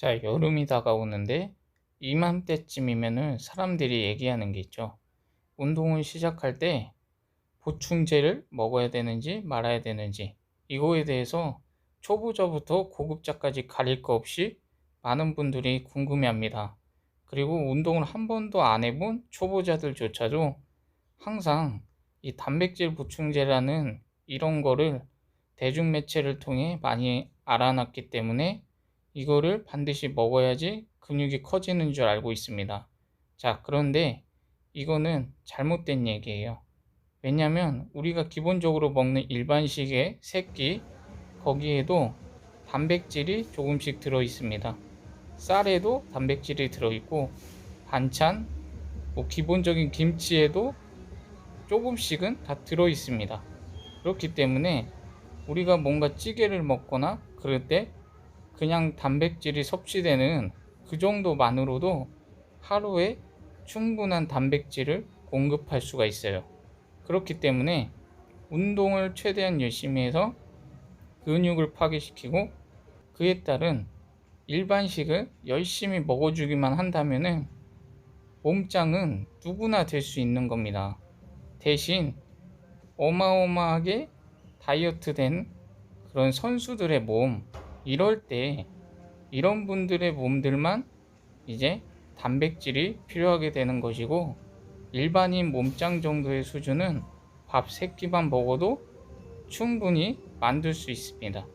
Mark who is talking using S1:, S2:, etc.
S1: 자, 여름이 다가오는데 이맘때쯤이면은 사람들이 얘기하는 게 있죠. 운동을 시작할 때 보충제를 먹어야 되는지 말아야 되는지 이거에 대해서 초보자부터 고급자까지 가릴 거 없이 많은 분들이 궁금해합니다. 그리고 운동을 한 번도 안 해본 초보자들조차도 항상 이 단백질 보충제라는 이런 거를 대중매체를 통해 많이 알아놨기 때문에 이거를 반드시 먹어야지 근육이 커지는 줄 알고 있습니다. 자, 그런데 이거는 잘못된 얘기예요. 왜냐면 우리가 기본적으로 먹는 일반식의 새끼 거기에도 단백질이 조금씩 들어 있습니다. 쌀에도 단백질이 들어 있고 반찬 뭐 기본적인 김치에도 조금씩은 다 들어 있습니다. 그렇기 때문에 우리가 뭔가 찌개를 먹거나 그럴 때 그냥 단백질이 섭취되는 그 정도만으로도 하루에 충분한 단백질을 공급할 수가 있어요. 그렇기 때문에 운동을 최대한 열심히 해서 근육을 파괴시키고 그에 따른 일반식을 열심히 먹어주기만 한다면은 몸짱은 누구나 될 수 있는 겁니다. 대신 어마어마하게 다이어트 된 그런 선수들의 몸, 이럴 때 이런 분들의 몸들만 이제 단백질이 필요하게 되는 것이고 일반인 몸짱 정도의 수준은 밥 3끼만 먹어도 충분히 만들 수 있습니다.